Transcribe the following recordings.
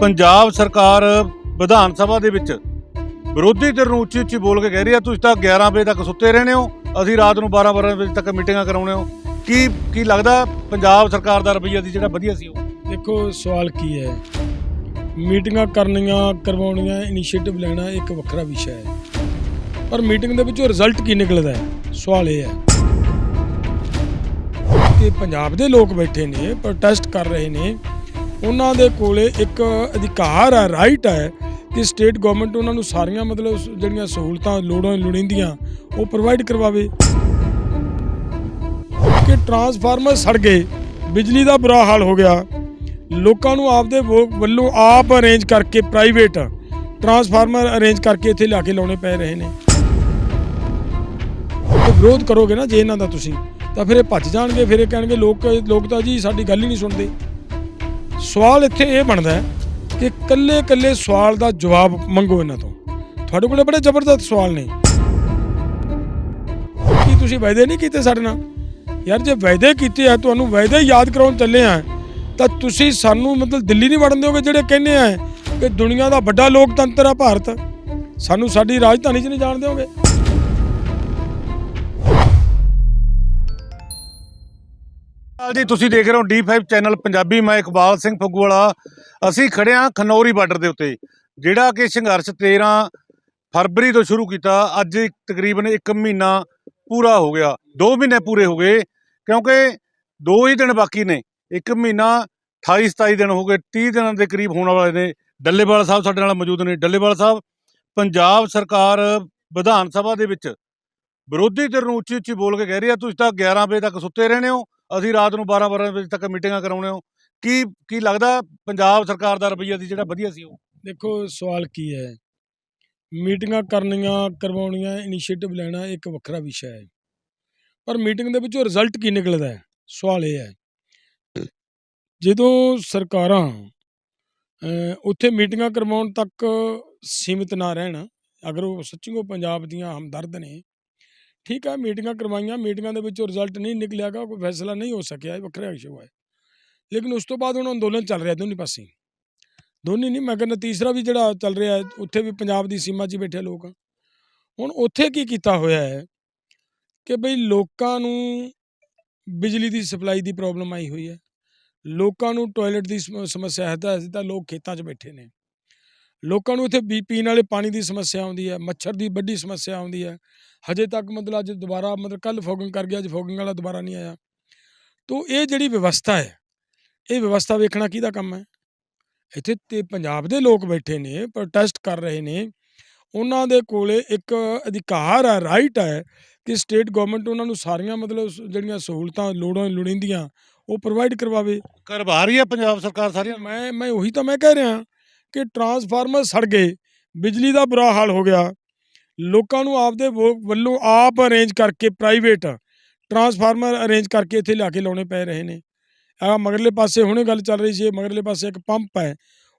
ਪੰਜਾਬ ਸਰਕਾਰ ਵਿਧਾਨ ਸਭਾ ਦੇ ਵਿੱਚ ਵਿਰੋਧੀ ਧਿਰ ਨੂੰ ਉੱਚੀ ਉੱਚੀ ਬੋਲ ਕੇ ਕਹਿ ਰਹੀ ਆ ਤੁਸੀਂ ਤਾਂ 11 ਵਜੇ ਤੱਕ ਸੁੱਤੇ ਰਹਿੰਦੇ ਹੋ, ਅਸੀਂ ਰਾਤ ਨੂੰ 12 12 ਵਜੇ ਤੱਕ ਮੀਟਿੰਗਾਂ ਕਰਾਉਣੇ ਹੋ। ਕੀ ਕੀ ਲੱਗਦਾ ਪੰਜਾਬ ਸਰਕਾਰ ਦਾ ਰਵੱਈਆ ਦੀ ਜਿਹੜਾ ਵਧੀਆ ਸੀ ਉਹ? ਦੇਖੋ, ਸਵਾਲ ਕੀ ਹੈ? ਮੀਟਿੰਗਾਂ ਕਰਨੀਆਂ, ਕਰਵਾਉਣੀਆਂ, ਇਨੀਸ਼ੀਏਟਿਵ ਲੈਣਾ ਇੱਕ ਵੱਖਰਾ ਵਿਸ਼ਾ ਹੈ। ਪਰ ਮੀਟਿੰਗ ਦੇ ਵਿੱਚੋਂ ਰਿਜ਼ਲਟ ਕੀ ਨਿਕਲਦਾ ਹੈ? ਸਵਾਲ ਇਹ ਹੈ ਕਿ ਪੰਜਾਬ ਦੇ ਲੋਕ ਬੈਠੇ ਨੇ, ਪ੍ਰੋਟੈਸਟ ਕਰ ਰਹੇ ਨੇ ਉਹਨਾਂ ਦੇ ਕੋਲੇ ਇੱਕ ਅਧਿਕਾਰ ਹੈ ਰਾਈਟ ਹੈ ਕਿ ਸਟੇਟ ਗਵਰਨਮੈਂਟ ਉਹਨਾਂ ਨੂੰ ਸਾਰੀਆਂ ਮਤਲਬ ਜਿਹੜੀਆਂ ਸਹੂਲਤਾਂ, ਲੋੜਾਂ ਲੋੜੀਂਦੀਆਂ, ਉਹ ਪ੍ਰੋਵਾਈਡ ਕਰਵਾਵੇ। ਕਿ ਟਰਾਂਸਫਾਰਮਰ ਸੜ ਗਏ, ਬਿਜਲੀ ਦਾ ਬੁਰਾ ਹਾਲ ਹੋ ਗਿਆ। ਲੋਕਾਂ ਨੂੰ ਆਪਦੇ ਵੋ- ਵੱਲੋਂ ਆਪ ਅਰੇਂਜ ਕਰਕੇ ਪ੍ਰਾਈਵੇਟ ਟਰਾਂਸਫਾਰਮਰ ਅਰੇਂਜ ਕਰਕੇ ਇੱਥੇ ਲਿਆ ਕੇ ਲਾਉਣੇ ਪੈ ਰਹੇ ਨੇ। ਤੇ ਵਿਰੋਧ ਕਰੋਗੇ ਨਾ ਜੇ ਇਹਨਾਂ ਦਾ ਤੁਸੀਂ, ਤਾਂ ਫਿਰ ਇਹ ਭੱਜ ਜਾਣਗੇ, ਫਿਰ ਇਹ ਕਹਿਣਗੇ, ਲੋਕ ਲੋਕ ਤਾਂ ਜੀ ਸਾਡੀ ਗੱਲ ਹੀ ਨਹੀਂ ਸੁਣਦੇ। ਸਵਾਲ ਇੱਥੇ ਇਹ ਬਣਦਾ ਹੈ ਕਿ ਕੱਲੇ ਕੱਲੇ ਸਵਾਲ ਦਾ ਜਵਾਬ ਮੰਗੋ ਇਹਨਾਂ ਤੋਂ। ਤੁਹਾਡੇ ਕੋਲੇ ਬੜੇ ਜ਼ਬਰਦਸਤ ਸਵਾਲ ਨੇ। ਕੀ ਤੁਸੀਂ ਵਾਅਦੇ ਨਹੀਂ ਕੀਤੇ ਸਾਡੇ ਨਾਲ? ਯਾਰ, ਜੇ ਵਾਅਦੇ ਕੀਤੇ ਆ, ਤੁਹਾਨੂੰ ਵਾਅਦੇ ਯਾਦ ਕਰਾਉਣ ਚੱਲੇ ਆ, ਤਾਂ ਤੁਸੀਂ ਸਾਨੂੰ ਮਤਲਬ ਦਿੱਲੀ ਨਹੀਂ ਵੜਨ ਦਿਓਗੇ ਜਿਹੜੇ ਕਹਿੰਦੇ ਆ ਕਿ ਦੁਨੀਆ ਦਾ ਵੱਡਾ ਲੋਕਤੰਤਰ ਆ ਭਾਰਤ। ਸਾਨੂੰ ਸਾਡੀ ਰਾਜਧਾਨੀ 'ਚ ਨਹੀਂ ਜਾਣ ਦਿਓਗੇ। ਹਾਲ ਜੀ, ਤੁਸੀਂ ਦੇਖ ਰਹੇ ਹੋ D5 ਚੈਨਲ ਪੰਜਾਬੀ, ਮੈਂ ਇਕਬਾਲ ਸਿੰਘ ਫੱਗੂਵਾਲਾ। ਅਸੀਂ ਖੜੇ ਹਾਂ ਖਨੌਰੀ ਬਾਰਡਰ ਦੇ ਉੱਤੇ, ਜਿਹੜਾ ਕਿ ਸੰਘਰਸ਼ 13 ਫਰਵਰੀ ਤੋਂ ਸ਼ੁਰੂ ਕੀਤਾ, ਅੱਜ ਤਕਰੀਬਨ 1 ਮਹੀਨਾ ਪੂਰਾ ਹੋ ਗਿਆ। 2 ਮਹੀਨੇ ਪੂਰੇ ਹੋ ਗਏ, ਕਿਉਂਕਿ 2 ਹੀ ਦਿਨ ਬਾਕੀ ਨੇ। 1 ਮਹੀਨਾ 28 27 ਦਿਨ ਹੋ ਗਏ 30 ਦਿਨਾਂ ਦੇ ਕਰੀਬ ਹੋਣ ਵਾਲੇ ਨੇ। ਡੱਲੇਵਾਲ ਸਾਹਿਬ ਸਾਡੇ ਨਾਲ ਮੌਜੂਦ ਨੇ। ਡੱਲੇਵਾਲ ਸਾਹਿਬ, ਪੰਜਾਬ ਸਰਕਾਰ ਵਿਧਾਨ ਸਭਾ ਦੇ ਵਿੱਚ ਵਿਰੋਧੀ ਧਿਰ ਨੂੰ ਉੱਚੀ ਉੱਚੀ ਬੋਲ ਕੇ ਕਹਿ ਰਹੀ ਆ ਤੁਸੀਂ ਤਾਂ 11 ਵਜੇ ਤੱਕ ਸੁੱਤੇ ਰਹਿੰਦੇ ਹੋ। ਅਸੀਂ ਰਾਤ ਨੂੰ 12 12 ਵਜੇ ਤੱਕ ਮੀਟਿੰਗਾਂ ਕਰਾਉਣੇ ਹੋ। ਕੀ ਕੀ ਲੱਗਦਾ ਪੰਜਾਬ ਸਰਕਾਰ ਦਾ ਰਵੱਈਆ ਦੀ ਜਿਹੜਾ ਵਧੀਆ ਸੀ ਉਹ? ਦੇਖੋ, ਸਵਾਲ ਕੀ ਹੈ? ਮੀਟਿੰਗਾਂ ਕਰਨੀਆਂ, ਕਰਵਾਉਣੀਆਂ, ਇਨੀਸ਼ੀਏਟਿਵ ਲੈਣਾ ਇੱਕ ਵੱਖਰਾ ਵਿਸ਼ਾ ਹੈ। ਪਰ ਮੀਟਿੰਗ ਦੇ ਵਿੱਚੋਂ ਰਿਜ਼ਲਟ ਕੀ ਨਿਕਲਦਾ ਹੈ? ਸਵਾਲ ਇਹ ਹੈ। ਜਦੋਂ ਸਰਕਾਰਾਂ ਉੱਥੇ ਮੀਟਿੰਗਾਂ ਕਰਵਾਉਣ ਤੱਕ ਸੀਮਿਤ ਨਾ ਰਹਿਣ, ਅਗਰ ਉਹ ਸੱਚੀਓ ਪੰਜਾਬ ਦੀਆਂ ਹਮਦਰਦ ਨੇ ਠੀਕ ਹੈ ਮੀਟਿੰਗਾਂ ਕਰਵਾਈਆਂ, ਮੀਟਿੰਗਾਂ ਦੇ ਵਿੱਚੋਂ ਰਿਜ਼ਲਟ ਨਹੀਂ ਨਿਕਲਿਆਗਾ ਕੋਈ ਫੈਸਲਾ ਨਹੀਂ ਹੋ ਸਕਿਆ, ਇਹ ਵੱਖਰਾ ਇਸ਼ੂ ਹੈ ਲੇਕਿਨ ਉਸ ਤੋਂ ਬਾਅਦ ਹੁਣ ਅੰਦੋਲਨ ਚੱਲ ਰਿਹਾ ਦੋਨੇ ਪਾਸੇ। ਦੋਨੇ ਨਹੀਂ, ਮੈਂ ਕਹਿੰਦਾ ਤੀਸਰਾ ਵੀ ਜਿਹੜਾ ਚੱਲ ਰਿਹਾ ਹੈ, ਉੱਥੇ ਵੀ ਪੰਜਾਬ ਦੀ ਸੀਮਾ 'ਚ ਹੀ ਬੈਠੇ ਲੋਕ। ਹੁਣ ਉੱਥੇ ਕੀ ਕੀਤਾ ਹੋਇਆ ਹੈ ਕਿ ਬਈ ਲੋਕਾਂ ਨੂੰ ਬਿਜਲੀ ਦੀ ਸਪਲਾਈ ਦੀ ਪ੍ਰੋਬਲਮ ਆਈ ਹੋਈ ਹੈ। ਲੋਕਾਂ ਨੂੰ ਟਾਇਲਟ ਦੀ ਸਮ- ਸਮੱਸਿਆ ਹੈ, ਤਾਂ ਅਸੀਂ ਤਾਂ ਲੋਕ ਖੇਤਾਂ 'ਚ ਬੈਠੇ ਨੇ। ਲੋਕਾਂ ਨੂੰ ਇੱਥੇ ਪੀ- ਪੀਣ ਵਾਲੇ ਪਾਣੀ ਦੀ ਸਮੱਸਿਆ ਆਉਂਦੀ ਹੈ ਮੱਛਰ ਦੀ ਵੱਡੀ ਸਮੱਸਿਆ ਆਉਂਦੀ ਹੈ। ਹਜੇ ਤੱਕ ਮਤਲਬ ਅੱਜ ਦੁਬਾਰਾ ਮਤਲਬ ਕੱਲ ਫੋਗਿੰਗ ਕਰ ਗਿਆ ਅੱਜ ਫੋਗਿੰਗ ਵਾਲਾ ਦੁਬਾਰਾ ਨਹੀਂ ਆਇਆ। ਤੋ ਇਹ ਜਿਹੜੀ ਵਿਵਸਥਾ ਹੈ ਇਹ ਵਿਵਸਥਾ ਵੇਖਣਾ ਕਿਹਦਾ ਕੰਮ ਹੈ? ਇੱਥੇ ਤੇ ਪੰਜਾਬ ਦੇ ਲੋਕ ਬੈਠੇ ਨੇ ਪ੍ਰੋਟੈਸਟ ਕਰ ਰਹੇ ਨੇ। ਉਹਨਾਂ ਦੇ ਕੋਲੇ ਇੱਕ ਅਧਿਕਾਰ ਹੈ ਰਾਈਟ ਹੈ ਕਿ ਸਟੇਟ ਗਵਰਨਮੈਂਟ ਉਹਨਾਂ ਨੂੰ ਸਾਰੀਆਂ ਮਤਲਬ ਜਿਹੜੀਆਂ ਸਹੂਲਤਾਂ ਲੋੜਾਂ ਲੋੜੀਂਦੀਆਂ ਉਹ ਪ੍ਰੋਵਾਈਡ ਕਰਵਾਵੇ। ਕਰਵਾ ਰਹੀ ਹੈ ਪੰਜਾਬ ਸਰਕਾਰ ਸਾਰੀਆਂ ਮੈਂ ਮੈਂ ਉਹੀ ਤਾਂ ਮੈਂ ਕਹਿ ਰਿਹਾ। ਕਿ ਟਰਾਂਸਫਾਰਮਰ ਸੜ ਗਏ, ਬਿਜਲੀ ਦਾ ਬੁਰਾ ਹਾਲ ਹੋ ਗਿਆ। ਲੋਕਾਂ ਨੂੰ ਆਪਦੇ ਵੋ- ਵੱਲੋਂ ਆਪ ਅਰੇਂਜ ਕਰਕੇ ਪ੍ਰਾਈਵੇਟ ਟਰਾਂਸਫਾਰਮਰ ਅਰੇਂਜ ਕਰਕੇ ਇੱਥੇ ਲਿਆ ਕੇ ਲਾਉਣੇ ਪੈ ਰਹੇ ਨੇ। ਆ ਮਗਰਲੇ ਪਾਸੇ ਹੁਣੇ ਗੱਲ ਚੱਲ ਰਹੀ ਸੀ, ਮਗਰਲੇ ਪਾਸੇ ਇੱਕ ਪੰਪ ਹੈ।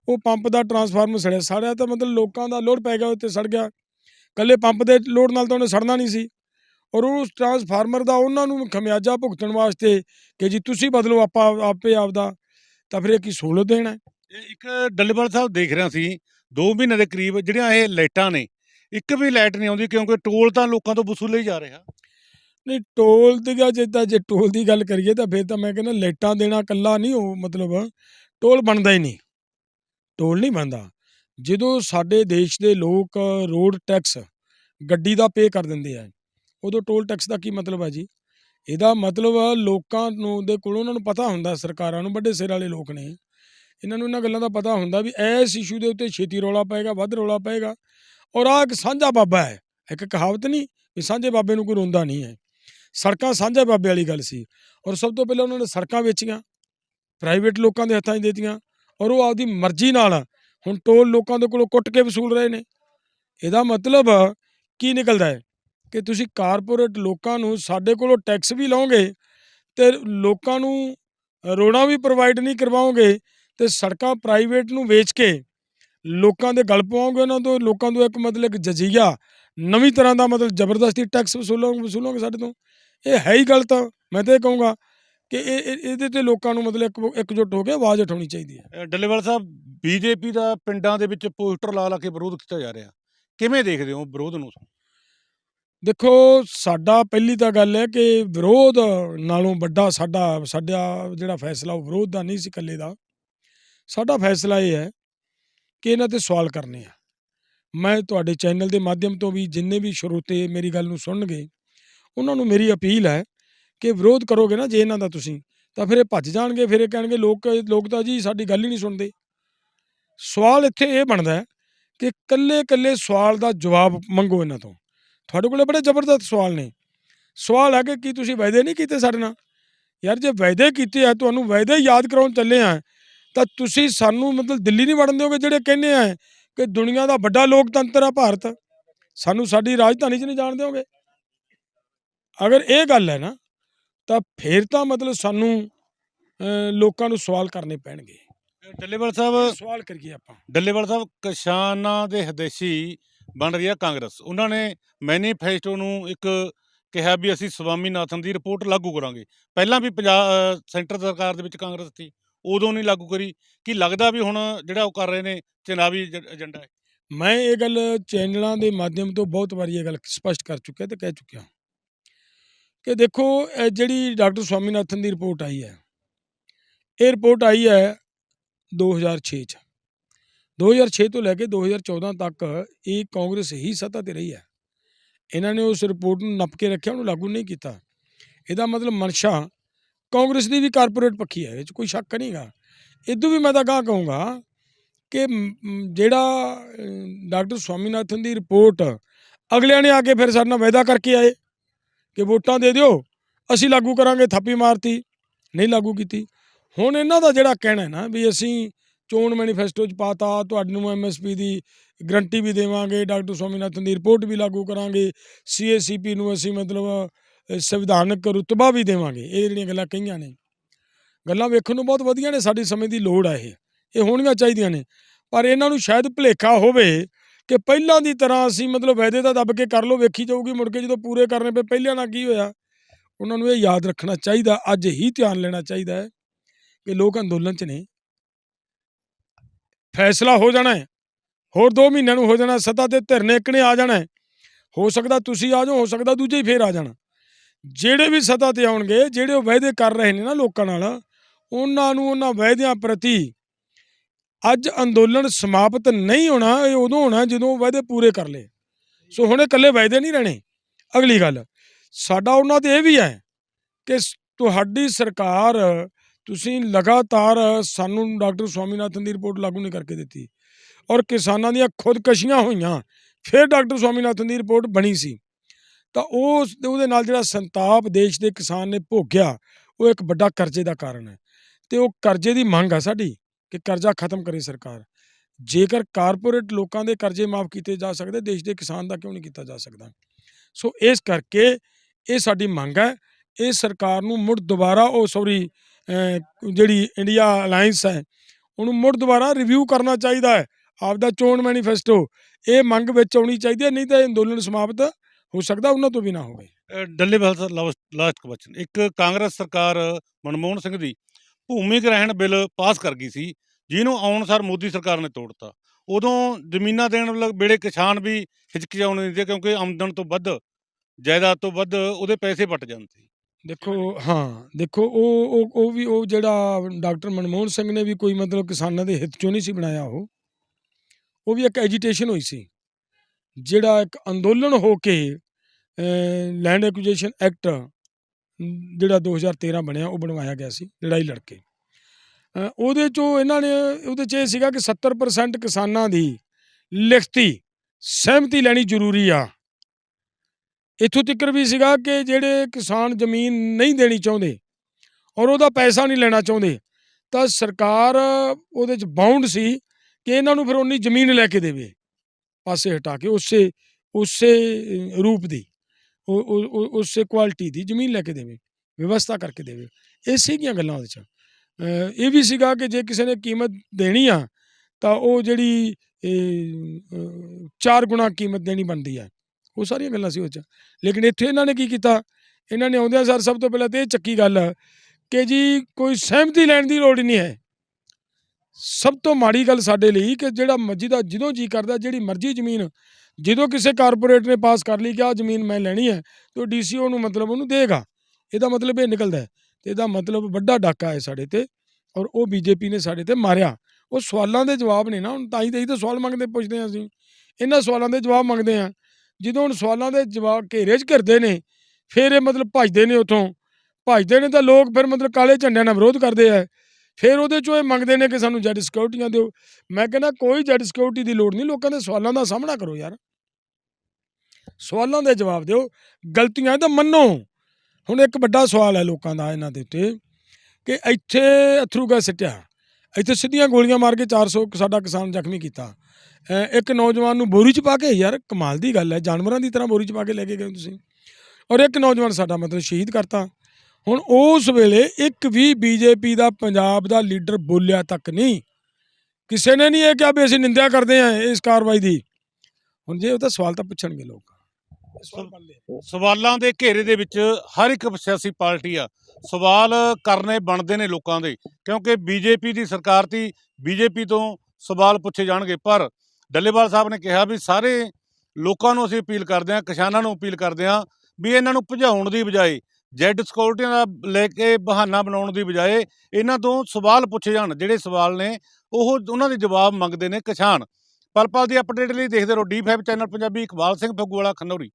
ਉਹ ਪੰਪ ਦਾ ਟਰਾਂਸਫਾਰਮਰ ਸੜਿਆ। ਸੜਿਆ ਤਾਂ ਮਤਲਬ ਲੋਕਾਂ ਦਾ ਲੋਡ ਪੈ ਗਿਆ ਉੱਤੇ ਸੜ ਗਿਆ। ਕੱਲੇ ਪੰਪ ਦੇ ਲੋਡ ਨਾਲ ਤਾਂ ਉਹਨੇ ਸੜਨਾ ਨਹੀਂ ਸੀ। ਔਰ ਉਸ ਟਰਾਂਸਫਾਰਮਰ ਦਾ ਉਹਨਾਂ ਨੂੰ ਖਮਿਆਜਾ ਭੁਗਤਣ ਵਾਸਤੇ ਕਿ ਜੀ ਤੁਸੀਂ ਬਦਲੋ ਆਪਾਂ ਆਪੇ ਆਪਦਾ, ਤਾਂ ਫਿਰ ਇਹ ਕੀ ਸਹੂਲਤ ਦੇਣਾ ਇਹ ਇੱਕ ਡੱਲੇਵਾਲ ਸਾਹਿਬ ਦੇਖ ਰਿਹਾ ਸੀ 2 ਮਹੀਨੇ ਦੇ ਕਰੀਬ ਜਿਹੜੀਆਂ ਇਹ ਲਾਈਟਾਂ ਨੇ, ਇੱਕ ਵੀ ਲਾਈਟ ਨਹੀਂ ਆਉਂਦੀ ਕਿਉਂਕਿ ਟੋਲ ਤਾਂ ਲੋਕਾਂ ਤੋਂ ਵਸੂਲੇ ਹੀ ਜਾ ਰਿਹਾ। ਨਹੀਂ, ਟੋਲ ਦੀ ਗੱਲ ਜਿੱਦਾਂ ਜੇ ਟੋਲ ਦੀ ਗੱਲ ਕਰੀਏ ਤਾਂ ਫਿਰ ਤਾਂ ਮੈਂ ਕਹਿੰਦਾ ਲਾਈਟਾਂ ਦੇਣਾ ਕੱਲਾ ਨਹੀਂ ਉਹ ਮਤਲਬ ਟੋਲ ਬਣਦਾ ਹੀ ਨਹੀਂ। ਟੋਲ ਨਹੀਂ ਬਣਦਾ। ਜਦੋਂ ਸਾਡੇ ਦੇਸ਼ ਦੇ ਲੋਕ ਰੋਡ ਟੈਕਸ ਗੱਡੀ ਦਾ ਪੇ ਕਰ ਦਿੰਦੇ ਆ, ਉਦੋਂ ਟੋਲ ਟੈਕਸ ਦਾ ਕੀ ਮਤਲਬ ਹੈ ਜੀ? ਇਹਦਾ ਮਤਲਬ ਲੋਕਾਂ ਨੂੰ ਦੇ ਕੋਲ ਉਹਨਾਂ ਨੂੰ ਪਤਾ ਹੁੰਦਾ, ਸਰਕਾਰਾਂ ਨੂੰ ਵੱਡੇ ਸਿਰ ਵਾਲੇ ਲੋਕ ਨੇ। ਇਹਨਾਂ ਨੂੰ ਇਹਨਾਂ ਗੱਲਾਂ ਦਾ ਪਤਾ ਹੁੰਦਾ ਵੀ ਇਸ ਇਸ਼ੂ ਦੇ ਉੱਤੇ ਛੇਤੀ ਰੌਲਾ ਪਏਗਾ, ਵੱਧ ਰੌਲਾ ਪਏਗਾ ਔਰ ਆ ਇੱਕ ਸਾਂਝਾ ਬਾਬਾ ਹੈ, ਇੱਕ ਕਹਾਵਤ ਨਹੀਂ ਵੀ ਸਾਂਝੇ ਬਾਬੇ ਨੂੰ ਕੋਈ ਰੋਂਦਾ ਨਹੀਂ ਹੈ। ਸੜਕਾਂ ਸਾਂਝੇ ਬਾਬੇ ਵਾਲੀ ਗੱਲ ਸੀ ਔਰ ਸਭ ਤੋਂ ਪਹਿਲਾਂ ਉਹਨਾਂ ਨੇ ਸੜਕਾਂ ਵੇਚੀਆਂ ਪ੍ਰਾਈਵੇਟ ਲੋਕਾਂ ਦੇ ਹੱਥਾਂ 'ਚ ਦੇ ਦਿੱਤੀਆਂ ਔਰ ਉਹ ਆਪਦੀ ਮਰਜ਼ੀ ਨਾਲ ਹੁਣ ਟੋਲ ਲੋਕਾਂ ਦੇ ਕੋਲੋਂ ਕੁੱਟ ਕੇ ਵਸੂਲ ਰਹੇ ਨੇ। ਇਹਦਾ ਮਤਲਬ ਕੀ ਨਿਕਲਦਾ ਹੈ ਕਿ ਤੁਸੀਂ ਕਾਰਪੋਰੇਟ ਲੋਕਾਂ ਨੂੰ ਸਾਡੇ ਕੋਲੋਂ ਟੈਕਸ ਵੀ ਲਾਓਗੇ ਤੇ ਲੋਕਾਂ ਨੂੰ ਰੋਡਾਂ ਵੀ ਪ੍ਰੋਵਾਈਡ ਨਹੀਂ ਕਰਵਾਓਗੇ ਤੇ ਸੜਕਾਂ ਪ੍ਰਾਈਵੇਟ ਨੂੰ ਵੇਚ ਕੇ ਲੋਕਾਂ ਦੇ ਗਲ ਪਵਾਓਗੇ ਉਹਨਾਂ ਤੋਂ ਲੋਕਾਂ ਤੋਂ ਇੱਕ ਮਤਲਬ ਇੱਕ ਜਜ਼ੀਆ ਨਵੀਂ ਤਰ੍ਹਾਂ ਦਾ ਮਤਲਬ ਜ਼ਬਰਦਸਤੀ ਟੈਕਸ ਵਸੂਲੋਗੇ ਵਸੂਲੋਗੇ ਸਾਡੇ ਤੋਂ। ਇਹ ਹੈ ਹੀ ਗਲਤ ਮੈਂ ਤਾਂ ਇਹ ਕਹੂੰਗਾ ਕਿ ਇਹ ਇਹ- ਇਹਦੇ ਤੇ ਲੋਕਾਂ ਨੂੰ ਮਤਲਬ ਇੱਕ ਇਕਜੁੱਟ ਹੋ ਕੇ ਆਵਾਜ਼ ਉਠਾਉਣੀ ਚਾਹੀਦੀ ਹੈ। ਡੱਲੇਵਾਲ ਸਾਹਿਬ ਬੀਜੇਪੀ ਦਾ ਪਿੰਡਾਂ ਦੇ ਵਿੱਚ ਪੋਸਟਰ ਲਾ ਲਾ ਕੇ ਵਿਰੋਧ ਕੀਤਾ ਜਾ ਰਿਹਾ। ਕਿਵੇਂ ਦੇਖਦੇ ਹੋ ਵਿਰੋਧ ਨੂੰ? ਦੇਖੋ ਸਾਡਾ ਪਹਿਲੀ ਤਾਂ ਗੱਲ ਹੈ ਕਿ ਵਿਰੋਧ ਨਾਲੋਂ ਵੱਡਾ ਸਾਡਾ ਸਾਡਾ ਜਿਹੜਾ ਫੈਸਲਾ ਉਹ ਵਿਰੋਧ ਦਾ ਨਹੀਂ ਸੀ ਇਕੱਲੇ ਦਾ। ਸਾਡਾ ਫੈਸਲਾ ਇਹ ਹੈ ਕਿ ਇਹਨਾਂ ਤੇ ਸਵਾਲ ਕਰਨੇ ਆ। ਮੈਂ ਤੁਹਾਡੇ ਚੈਨਲ ਦੇ ਮਾਧਿਅਮ ਤੋਂ ਵੀ ਜਿੰਨੇ ਵੀ ਸਰੋਤੇ ਮੇਰੀ ਗੱਲ ਨੂੰ ਸੁਣਨਗੇ, ਉਹਨਾਂ ਨੂੰ ਮੇਰੀ ਅਪੀਲ ਹੈ ਕਿ ਵਿਰੋਧ ਕਰੋਗੇ ਨਾ ਜੇ ਇਹਨਾਂ ਦਾ ਤੁਸੀਂ, ਤਾਂ ਫਿਰ ਇਹ ਭੱਜ ਜਾਣਗੇ, ਫਿਰ ਇਹ ਕਹਿਣਗੇ, ਲੋਕ ਲੋਕ ਤਾਂ ਜੀ ਸਾਡੀ ਗੱਲ ਹੀ ਨਹੀਂ ਸੁਣਦੇ। ਸਵਾਲ ਇੱਥੇ ਇਹ ਬਣਦਾ ਹੈ ਕਿ ਕੱਲੇ ਕੱਲੇ ਸਵਾਲ ਦਾ ਜਵਾਬ ਮੰਗੋ ਇਹਨਾਂ ਤੋਂ। ਤੁਹਾਡੇ ਕੋਲੇ ਬੜੇ ਜ਼ਬਰਦਸਤ ਸਵਾਲ ਨੇ। ਸਵਾਲ ਹੈ ਕਿ ਕੀ ਤੁਸੀਂ ਵਾਅਦੇ ਨਹੀਂ ਕੀਤੇ ਸਾਡੇ ਨਾਲ? ਯਾਰ ਜੇ ਵਾਅਦੇ ਕੀਤੇ ਆ, ਤੁਹਾਨੂੰ ਵਾਅਦੇ ਯਾਦ ਕਰਾਉਣ ਚੱਲੇ ਆ ਤਾਂ ਤੁਸੀਂ ਸਾਨੂੰ ਮਤਲਬ ਦਿੱਲੀ ਨਹੀਂ ਵੜਨ ਦਿਓਗੇ ਜਿਹੜੇ ਕਹਿੰਦੇ ਆ ਕਿ ਦੁਨੀਆ ਦਾ ਵੱਡਾ ਲੋਕਤੰਤਰ ਆ ਭਾਰਤ? ਸਾਨੂੰ ਸਾਡੀ ਰਾਜਧਾਨੀ 'ਚ ਨਹੀਂ ਜਾਣ ਦਿਓਗੇ? ਅਗਰ ਇਹ ਗੱਲ ਹੈ ਨਾ ਤਾਂ ਫਿਰ ਤਾਂ ਮਤਲਬ ਸਾਨੂੰ ਲੋਕਾਂ ਨੂੰ ਸਵਾਲ ਕਰਨੇ ਪੈਣਗੇ। ਡੱਲੇਵਾਲ ਸਾਹਿਬ ਸਵਾਲ ਕਰੀਏ ਆਪਾਂ। ਡੱਲੇਵਾਲ ਸਾਹਿਬ ਕਿਸਾਨਾਂ ਦੇ ਹਦੇਸੀ ਬਣ ਰਹੀ ਹੈ ਕਾਂਗਰਸ। ਉਹਨਾਂ ਨੇ ਮੈਨੀਫੈਸਟੋ ਨੂੰ ਇੱਕ ਕਿਹਾ ਵੀ ਅਸੀਂ ਸਵਾਮੀਨਾਥਨ ਦੀ ਰਿਪੋਰਟ ਲਾਗੂ ਕਰਾਂਗੇ। ਪਹਿਲਾਂ ਵੀ ਪੰਜਾਬ ਸੈਂਟਰ ਸਰਕਾਰ ਦੇ ਵਿੱਚ ਕਾਂਗਰਸ ਸੀ। ਉਦੋਂ ਨਹੀਂ ਲਾਗੂ ਕਰੀ, ਕੀ ਲੱਗਦਾ ਵੀ ਹੁਣ ਜਿਹੜਾ ਉਹ ਕਰ ਰਹੇ ਨੇ ਚੁਣਾਵੀ ਏਜੰਡਾ ਹੈ ਮੈਂ ਇਹ ਗੱਲ ਚੈਨਲਾਂ ਦੇ ਮਾਧਿਅਮ ਤੋਂ ਬਹੁਤ ਵਾਰੀ ਇਹ ਗੱਲ ਸਪਸ਼ਟ ਕਰ ਚੁੱਕਿਆ ਤੇ ਕਹਿ ਚੁੱਕਿਆ ਕਿ ਦੇਖੋ, ਇਹ ਜਿਹੜੀ ਡਾਕਟਰ ਸਵਾਮੀਨਾਥਨ ਦੀ ਰਿਪੋਰਟ ਆਈ ਹੈ, ਇਹ ਰਿਪੋਰਟ ਆਈ ਹੈ 2006 ਚ। 2006 ਤੋਂ ਲੈ ਕੇ 2014 ਤੱਕ ਇਹ ਕਾਂਗਰਸ ਹੀ ਸੱਤਾ ਤੇ ਰਹੀ ਹੈ। ਇਹਨਾਂ ਨੇ ਉਸ ਰਿਪੋਰਟ ਨੂੰ ਨੱਪ ਕੇ ਰੱਖਿਆ, ਉਹਨੂੰ ਲਾਗੂ ਨਹੀਂ ਕੀਤਾ। ਇਹਦਾ ਮਤਲਬ ਮਨਸ਼ਾ ਕਾਂਗਰਸ ਦੀ ਵੀ ਕਾਰਪੋਰੇਟ ਪੱਖੀ ਹੈ, ਇਹ 'ਚ ਕੋਈ ਸ਼ੱਕ ਨਹੀਂਗਾ ਇਦੋਂ ਵੀ ਮੈਂ ਤਾਂ ਗਾਹ ਕਹੂੰਗਾ ਕਿ ਜਿਹੜਾ ਡਾਕਟਰ ਸਵਾਮੀਨਾਥਨ ਦੀ ਰਿਪੋਰਟ ਅਗਲਿਆਂ ਨੇ ਆ ਕੇ ਫਿਰ ਸਾਡੇ ਨਾਲ ਵਾਅਦਾ ਕਰਕੇ ਆਏ ਕਿ ਵੋਟਾਂ ਦੇ ਦਿਓ, ਅਸੀਂ ਲਾਗੂ ਕਰਾਂਗੇ, ਥਾਪੀ ਮਾਰਤੀ, ਨਹੀਂ ਲਾਗੂ ਕੀਤੀ। ਹੁਣ ਇਹਨਾਂ ਦਾ ਜਿਹੜਾ ਕਹਿਣਾ ਹੈ ਨਾ ਵੀ ਅਸੀਂ ਚੋਣ ਮੈਨੀਫੈਸਟੋ 'ਚ ਪਾਤਾ, ਤੁਹਾਨੂੰ ਐਮਐਸਪੀ ਦੀ ਗਰੰਟੀ ਵੀ ਦੇਵਾਂਗੇ, ਡਾਕਟਰ ਸਵਾਮੀਨਾਥਨ ਦੀ ਰਿਪੋਰਟ ਵੀ ਲਾਗੂ ਕਰਾਂਗੇ ਸੀਏਸੀਪੀ ਨੂੰ ਅਸੀਂ ਮਤਲਬ ਸੰਵਿਧਾਨਕ ਰੁਤਬਾ ਵੀ ਦੇਵਾਂਗੇ, ਇਹ ਜਿਹੜੀਆਂ ਗੱਲਾਂ ਕਹੀਆਂ ਨੇ। ਗੱਲਾਂ ਵੇਖਣ ਨੂੰ ਬਹੁਤ ਵਧੀਆ ਨੇ, ਸਾਡੀ ਸਮੇਂ ਦੀ ਲੋੜ ਆ ਇਹ। ਇਹ ਹੋਣੀਆਂ ਚਾਹੀਦੀਆਂ ਨੇ। ਪਰ ਇਹਨਾਂ ਨੂੰ ਸ਼ਾਇਦ ਭੁਲੇਖਾ ਹੋਵੇ ਕਿ ਪਹਿਲਾਂ ਦੀ ਤਰ੍ਹਾਂ ਅਸੀਂ ਮਤਲਬ ਵਾਅਦੇ ਤਾਂ ਦੱਬ ਕੇ ਕਰ ਲਓ, ਵੇਖੀ ਜਾਊਗੀ ਮੁੜ ਕੇ ਜਦੋਂ ਪੂਰੇ ਕਰਨੇ ਪਏ ਪਹਿਲਾਂ ਨਾਲ ਕੀ ਹੋਇਆ? ਉਹਨਾਂ ਨੂੰ ਇਹ ਯਾਦ ਰੱਖਣਾ ਚਾਹੀਦਾ, ਅੱਜ ਹੀ ਧਿਆਨ ਲੈਣਾ ਚਾਹੀਦਾ ਹੈ ਕਿ ਲੋਕ ਅੰਦੋਲਨ 'ਚ ਨੇ। ਫੈਸਲਾ ਹੋ ਜਾਣਾ ਹੈ। ਹੋਰ 2 ਮਹੀਨਿਆਂ ਨੂੰ ਹੋ ਜਾਣਾ, ਸੱਤਾ ਤੇ ਧਿਰਨੇ ਇੱਕ ਨੇ ਆ ਜਾਣਾ ਹੋ ਸਕਦਾ ਤੁਸੀਂ ਆ ਜਾਓ, ਹੋ ਸਕਦਾ ਦੂਜੇ ਹੀ ਫੇਰ ਆ ਜਾਣਾ। ਜਿਹੜੇ ਵੀ ਸੱਤਾ ਤੇ ਆਉਣਗੇ, ਜਿਹੜੇ ਉਹ ਵਾਅਦੇ ਕਰ ਰਹੇ ਨੇ ਨਾ ਲੋਕਾਂ ਨਾਲ, ਉਹਨਾਂ ਨੂੰ ਉਹਨਾਂ ਵਾਅਦਿਆਂ ਪ੍ਰਤੀ ਅੱਜ ਅੰਦੋਲਨ ਸਮਾਪਤ ਨਹੀਂ ਹੋਣਾ, ਇਹ ਉਦੋਂ ਹੋਣਾ ਜਦੋਂ ਵਾਅਦੇ ਪੂਰੇ ਕਰ ਲਏ। ਸੋ ਹੁਣ ਇਕੱਲੇ ਵਾਅਦੇ ਨਹੀਂ ਰਹਿਣੇ। ਅਗਲੀ ਗੱਲ, ਸਾਡਾ ਉਹਨਾਂ ਤੇ ਇਹ ਵੀ ਹੈ ਕਿ ਤੁਹਾਡੀ ਸਰਕਾਰ ਤੁਸੀਂ ਲਗਾਤਾਰ ਸਾਨੂੰ ਡਾਕਟਰ ਸਵਾਮੀਨਾਥਨ ਦੀ ਰਿਪੋਰਟ ਲਾਗੂ ਨਹੀਂ ਕਰਕੇ ਦਿੱਤੀ। ਔਰ ਕਿਸਾਨਾਂ ਦੀਆਂ ਖੁਦਕਸ਼ੀਆਂ ਹੋਈਆਂ, ਫਿਰ ਡਾਕਟਰ ਸਵਾਮੀਨਾਥਨ ਦੀ ਰਿਪੋਰਟ ਬਣੀ ਸੀ। ਤਾਂ ਉਸ ਉਹਦੇ ਨਾਲ ਜਿਹੜਾ ਸੰਤਾਪ ਦੇਸ਼ ਦੇ ਕਿਸਾਨ ਨੇ ਭੋਗਿਆ, ਉਹ ਇੱਕ ਵੱਡਾ ਕਰਜ਼ੇ ਦਾ ਕਾਰਨ ਹੈ। ਤੇ ਉਹ ਕਰਜ਼ੇ ਦੀ ਮੰਗ ਆ ਸਾਡੀ ਕਿ ਕਰਜ਼ਾ ਖਤਮ ਕਰੇ ਸਰਕਾਰ। ਜੇਕਰ ਕਾਰਪੋਰੇਟ ਲੋਕਾਂ ਦੇ ਕਰਜ਼ੇ ਮਾਫ ਕੀਤੇ ਜਾ ਸਕਦੇ, ਦੇਸ਼ ਦੇ ਕਿਸਾਨ ਦਾ ਕਿਉਂ ਨਹੀਂ ਕੀਤਾ ਜਾ ਸਕਦਾ? ਸੋ ਇਸ ਕਰਕੇ ਇਹ ਸਾਡੀ ਮੰਗ ਹੈ। ਇਹ ਸਰਕਾਰ ਨੂੰ ਮੁੜ ਦੁਬਾਰਾ ਉਹ ਸੌਰੀ ਜਿਹੜੀ ਇੰਡੀਆ ਅਲਾਈਅੰਸ ਹੈ, ਉਹਨੂੰ ਮੁੜ ਦੁਬਾਰਾ ਰਿਵਿਊ ਕਰਨਾ ਚਾਹੀਦਾ ਹੈ। ਆਪਦਾ ਚੋਣ ਮੈਨੀਫੈਸਟੋ, ਇਹ ਮੰਗ ਵਿੱਚ ਆਉਣੀ ਚਾਹੀਦੀ ਹੈ, ਨਹੀਂ ਤਾਂ ਇਹ ਅੰਦੋਲਨ ਸਮਾਪਤ ਹੋ ਸਕਦਾ ਉਹਨਾਂ ਤੋਂ ਵੀ ਨਾ ਹੋਵੇ। Dallewal Sahib last question. ਇੱਕ ਕਾਂਗਰਸ ਸਰਕਾਰ ਮਨਮੋਹਨ ਸਿੰਘ ਦੀ ਭੂਮੀ ਗ੍ਰਹਿਣ ਬਿੱਲ ਪਾਸ ਕਰ ਗਈ ਸੀ ਜਿਹਨੂੰ ਆਉਣ ਸਾਰ ਮੋਦੀ ਸਰਕਾਰ ਨੇ ਤੋੜਤਾ। ਉਦੋਂ ਜ਼ਮੀਨਾਂ ਦੇਣ ਵੇਲੇ- ਕਿਸਾਨ ਵੀ ਹਿਚਕਿਚਾਉਣ ਨਹੀਂ ਦਿੰਦੇ ਕਿਉਂਕਿ ਆਮਦਨ ਤੋਂ ਵੱਧ ਜਾਇਦਾਦ ਤੋਂ ਵੱਧ ਉਹਦੇ ਪੈਸੇ ਪਟ ਜਾਂਦੇ ਸੀ। ਦੇਖੋ ਹਾਂ ਦੇਖੋ ਉਹ ਉਹ ਉਹ ਵੀ ਉਹ ਜਿਹੜਾ ਡਾਕਟਰ ਮਨਮੋਹਨ ਸਿੰਘ ਨੇ ਵੀ ਕੋਈ ਮਤਲਬ ਕਿਸਾਨਾਂ ਦੇ ਹਿੱਤ ਚੋਂ ਨਹੀਂ ਸੀ ਬਣਾਇਆ ਉਹ। ਉਹ ਵੀ ਇੱਕ ਐਜੀਟੇਸ਼ਨ ਹੋਈ ਸੀ। ਜਿਹੜਾ ਇੱਕ ਅੰਦੋਲਨ ਹੋ ਕੇ ਲੈਂਡ ਐਕੁਜੀਸ਼ਨ ਐਕਟ ਜਿਹੜਾ 2013 ਬਣਿਆ, ਉਹ ਬਣਵਾਇਆ ਗਿਆ ਸੀ, ਲੜਾਈ ਲੜ ਕੇ ਉਹਦੇ ਚੋਂ ਇਹਨਾਂ ਨੇ, ਉਹਦੇ 'ਚ ਇਹ ਸੀਗਾ ਕਿ 70% ਕਿਸਾਨਾਂ ਦੀ ਲਿਖਤੀ, ਸਹਿਮਤੀ ਲੈਣੀ ਜ਼ਰੂਰੀ ਆ। ਇੱਥੋਂ ਤੱਕ ਵੀ ਸੀਗਾ ਕਿ ਜਿਹੜੇ ਕਿਸਾਨ ਜ਼ਮੀਨ ਨਹੀਂ ਦੇਣੀ ਚਾਹੁੰਦੇ ਔਰ ਉਹਦਾ ਪੈਸਾ ਨਹੀਂ ਲੈਣਾ ਚਾਹੁੰਦੇ, ਤਾਂ ਸਰਕਾਰ ਉਹਦੇ 'ਚ ਬਾਉਂਡ ਸੀ ਕਿ ਇਹਨਾਂ ਨੂੰ ਫਿਰ ਉਨੀ ਜ਼ਮੀਨ ਲੈ ਕੇ ਦੇਵੇ। ਪਾਸੇ ਹਟਾ ਕੇ ਉਸੇ ਉਸੇ ਰੂਪ ਦੀ ਉਸੇ ਕੁਆਲਿਟੀ ਦੀ ਜ਼ਮੀਨ ਲੈ ਕੇ ਦੇਵੇ, ਵਿਵਸਥਾ ਕਰਕੇ ਦੇਵੇ। ਇਹ ਸੀਗੀਆਂ ਗੱਲਾਂ ਉਹਦੇ 'ਚ। ਇਹ ਵੀ ਸੀਗਾ ਕਿ ਜੇ ਕਿਸੇ ਨੇ ਕੀਮਤ ਦੇਣੀ ਆ, ਤਾਂ ਉਹ ਜਿਹੜੀ ਚਾਰ ਗੁਣਾ ਕੀਮਤ ਦੇਣੀ ਬਣਦੀ ਆ। ਉਹ ਸਾਰੀਆਂ ਗੱਲਾਂ ਸੀ ਉਹ 'ਚ। ਲੇਕਿਨ ਇੱਥੇ ਇਹਨਾਂ ਨੇ ਕੀ ਕੀਤਾ? ਇਹਨਾਂ ਨੇ ਆਉਂਦਿਆਂ ਸਰ ਸਭ ਤੋਂ ਪਹਿਲਾਂ ਤੇ ਇਹ ਚੱਕੀ ਗੱਲ ਕਿ ਜੀ ਕੋਈ ਸਹਿਮਤੀ ਲੈਣ ਦੀ ਲੋੜ ਹੀ ਨਹੀਂ ਹੈ। ਸਭ ਤੋਂ ਮਾੜੀ ਗੱਲ ਸਾਡੇ ਲਈ ਕਿ ਜਿਹੜਾ ਮਰਜ਼ੀ ਦਾ ਜਦੋਂ ਜੀ ਕਰਦਾ, ਜਿਹੜੀ ਮਰਜ਼ੀ ਜ਼ਮੀਨ ਜਦੋਂ ਕਿਸੇ ਕਾਰਪੋਰੇਟ ਨੇ ਪਾਸ ਕਰ ਲਈ ਕਿ ਆ ਜ਼ਮੀਨ ਮੈਂ ਲੈਣੀ ਹੈ, ਤੇ ਡੀਸੀਓ ਨੂੰ ਮਤਲਬ ਉਹਨੂੰ ਦੇਗਾ। ਇਹਦਾ ਮਤਲਬ ਇਹ ਨਿਕਲਦਾ ਹੈ, ਤੇ ਇਹਦਾ ਮਤਲਬ ਵੱਡਾ ਡਾਕਾ ਹੈ ਸਾਡੇ ਤੇ ਔਰ ਉਹ ਬੀਜੇਪੀ ਨੇ ਸਾਡੇ ਤੇ ਮਾਰਿਆ। ਉਹ ਸਵਾਲਾਂ ਦੇ ਜਵਾਬ ਨੇ ਨਾ, ਹੁਣ ਤਾਂ ਹੀ ਤਾਂ ਹੀ ਤਾਂ ਸਵਾਲ ਮੰਗਦੇ ਪੁੱਛਦੇ ਹਾਂ ਅਸੀਂ। ਇਹਨਾਂ ਸਵਾਲਾਂ ਦੇ ਜਵਾਬ ਮੰਗਦੇ ਹਾਂ। ਜਦੋਂ ਹੁਣ ਸਵਾਲਾਂ ਦੇ ਜਵਾਬ ਘੇਰੇ 'ਚ ਘਿਰਦੇ ਨੇ, ਫਿਰ ਇਹ ਮਤਲਬ ਭੱਜਦੇ ਨੇ ਉਥੋਂ। ਭੱਜਦੇ ਨੇ ਤਾਂ ਲੋਕ ਫਿਰ ਮਤਲਬ ਕਾਲੇ ਝੰਡਿਆਂ ਨਾਲ ਵਿਰੋਧ ਕਰਦੇ ਆ ਫਿਰ ਉਹਦੇ ਚੋਂ ਇਹ ਮੰਗਦੇ ਨੇ ਕਿ ਸਾਨੂੰ ਜੈਡ ਸਿਕਿਉਰਟੀਆਂ ਦਿਓ। ਮੈਂ ਕਹਿੰਦਾ, ਕੋਈ ਜੱਜ ਸਿਕਿਉਰਿਟੀ ਦੀ ਲੋੜ ਨਹੀਂ, ਲੋਕਾਂ ਦੇ ਸਵਾਲਾਂ ਦਾ ਸਾਹਮਣਾ ਕਰੋ ਯਾਰ। ਸਵਾਲਾਂ ਦੇ ਜਵਾਬ ਦਿਓ, ਗਲਤੀਆਂ ਤਾਂ ਮੰਨੋ। ਹੁਣ ਇੱਕ ਵੱਡਾ ਸਵਾਲ ਹੈ ਲੋਕਾਂ ਦਾ ਇਹਨਾਂ ਦੇ ਉੱਤੇ ਕਿ ਇੱਥੇ ਅਥਰੂ ਗੈਸ ਸਿੱਟਿਆ। ਇੱਥੇ ਸਿੱਧੀਆਂ ਗੋਲੀਆਂ ਮਾਰ ਕੇ 400 ਕ ਸਾਡਾ ਕਿਸਾਨ ਜ਼ਖਮੀ ਕੀਤਾ। ਇੱਕ ਨੌਜਵਾਨ ਨੂੰ ਬੋਰੀ 'ਚ ਪਾ ਕੇ, ਯਾਰ ਕਮਾਲ ਦੀ ਗੱਲ ਹੈ, ਜਾਨਵਰਾਂ ਦੀ ਤਰ੍ਹਾਂ ਬੋਰੀ 'ਚ ਪਾ ਕੇ ਲੈ ਕੇ ਗਏ ਤੁਸੀਂ। ਔਰ ਇੱਕ ਨੌਜਵਾਨ ਸਾਡਾ ਮਤਲਬ ਸ਼ਹੀਦ ਕਰਤਾ। ਹੁਣ ਉਸ ਵੇਲੇ ਇੱਕ ਵੀ ਬੀਜੇਪੀ ਦਾ, ਪੰਜਾਬ ਦਾ ਲੀਡਰ ਬੋਲਿਆ ਤੱਕ ਨਹੀਂ। ਕਿਸੇ ਨੇ ਨਹੀਂ ਇਹ ਕਿਹਾ ਵੀ ਅਸੀਂ ਨਿੰਦਿਆ ਕਰਦੇ ਹਾਂ ਇਸ ਕਾਰਵਾਈ ਦੀ। ਹੁਣ ਜੇ ਉਹ ਤਾਂ ਸਵਾਲ ਤਾਂ ਪੁੱਛਣਗੇ ਲੋਕ। ਸਵਾਲਾਂ ਦੇ ਘੇਰੇ ਦੇ ਵਿੱਚ ਹਰ ਇੱਕ ਸਿਆਸੀ ਪਾਰਟੀ ਆ। ਸਵਾਲ ਕਰਨੇ ਬਣਦੇ ਨੇ ਲੋਕਾਂ ਦੇ, ਕਿਉਂਕਿ ਬੀਜੇਪੀ ਦੀ ਸਰਕਾਰ ਤੀ ਬੀਜੇਪੀ ਤੋਂ ਸਵਾਲ ਪੁੱਛੇ ਜਾਣਗੇ। ਪਰ ਡੱਲੇਵਾਲ ਸਾਹਿਬ ਨੇ ਕਿਹਾ ਵੀ ਸਾਰੇ ਲੋਕਾਂ ਨੂੰ ਅਸੀਂ ਅਪੀਲ ਕਰਦੇ ਹਾਂ, ਕਿਸਾਨਾਂ ਨੂੰ ਅਪੀਲ ਕਰਦੇ ਹਾਂ ਵੀ ਇਹਨਾਂ ਨੂੰ ਭਜਾਉਣ ਦੀ ਬਜਾਏ ਜੈਡ ਸਿਕਿਉਰਟੀਆਂ ਦਾ ਲੈ ਕੇ ਬਹਾਨਾ ਬਣਾਉਣ ਦੀ ਬਜਾਏ ਇਹਨਾਂ ਤੋਂ ਸਵਾਲ ਪੁੱਛੇ ਜਾਣ, ਜਿਹੜੇ ਸਵਾਲ ਨੇ ਉਹ ਉਹਨਾਂ ਦੇ ਜਵਾਬ ਮੰਗਦੇ ਨੇ ਕਿਸਾਨ। ਪਲ ਪਲ ਦੀ ਅਪਡੇਟ ਲਈ ਦੇਖਦੇ ਰਹੋ ਡੀ5 ਚੈਨਲ ਪੰਜਾਬੀ, ਇਕਬਾਲ ਸਿੰਘ ਫੱਗੂਵਾਲਾ, ਖਨੌਰੀ।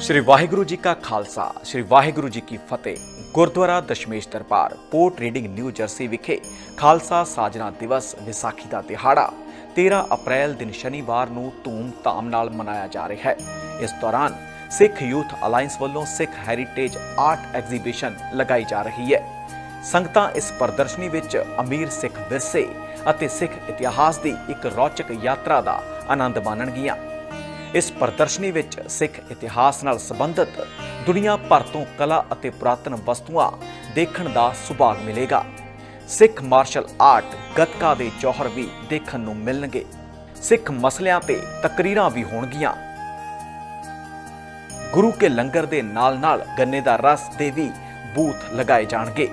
ਸ਼੍ਰੀ ਵਾਹਿਗੁਰੂ ਜੀ ਕਾ ਖਾਲਸਾ, ਸ਼੍ਰੀ ਵਾਹਿਗੁਰੂ ਜੀ ਕੀ ਫਤਿਹ। Gurdwara Dashmesh Darbar, Port Reading New Jersey ਵਿਖੇ ਖਾਲਸਾ ਸਾਜਨਾ ਦਿਵਸ ਵਿਸਾਖੀ ਦਾ ਦਿਹਾੜਾ 13 ਅਪ੍ਰੈਲ ਦਿਨ ਸ਼ਨੀਵਾਰ ਨੂੰ ਧੂਮ-ਧਾਮ ਨਾਲ ਮਨਾਇਆ ਜਾ ਰਿਹਾ ਹੈ। ਇਸ ਦੌਰਾਨ ਸਿੱਖ ਯੂਥ ਅਲਾਈਅੰਸ ਵੱਲੋਂ ਸਿੱਖ ਹੈਰੀਟੇਜ ਆਰਟ ਐਗਜ਼ੀਬਿਸ਼ਨ ਲਗਾਈ ਜਾ ਰਹੀ ਹੈ। ਸੰਗਤਾਂ ਇਸ ਪ੍ਰਦਰਸ਼ਨੀ ਵਿੱਚ ਅਮੀਰ ਸਿੱਖ ਵਿਰਸੇ ਅਤੇ ਸਿੱਖ ਇਤਿਹਾਸ ਦੀ ਇੱਕ ਰੌਚਕ ਯਾਤਰਾ ਦਾ ਆਨੰਦ ਮਾਣਨਗੀਆਂ। ਇਸ ਪ੍ਰਦਰਸ਼ਨੀ ਵਿੱਚ ਸਿੱਖ ਇਤਿਹਾਸ ਨਾਲ ਸੰਬੰਧਿਤ ਦੁਨੀਆ ਭਰ ਤੋਂ ਕਲਾ ਅਤੇ ਪੁਰਾਤਨ ਵਸਤੂਆਂ ਦੇਖਣ ਦਾ ਸੁਭਾਗ ਮਿਲੇਗਾ। ਸਿੱਖ ਮਾਰਸ਼ਲ ਆਰਟ ਗੱਤਕਾ ਦੇ ਜੌਹਰ ਵੀ ਦੇਖਣ ਨੂੰ ਮਿਲਣਗੇ। ਸਿੱਖ ਮਸਲਿਆਂ ਤੇ ਤਕਰੀਰਾਂ ਵੀ ਹੋਣਗੀਆਂ। ਗੁਰੂ ਕੇ ਲੰਗਰ ਦੇ ਨਾਲ-ਨਾਲ ਗੰਨੇ ਦਾ ਰਸ ਦੇ ਵੀ ਬੂਥ ਲਗਾਏ ਜਾਣਗੇ।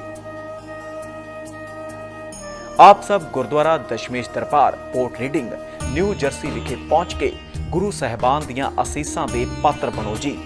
ਆਪ ਸਭ Gurdwara Dashmesh Darbar, Port Reading, New Jersey ਵਿਖੇ ਪਹੁੰਚ ਕੇ ਗੁਰੂ ਸਹਿਬਾਨ ਦੀਆਂ ਅਸੀਸਾਂ ਦੇ ਪਾਤਰ ਬਣੋ ਜੀ।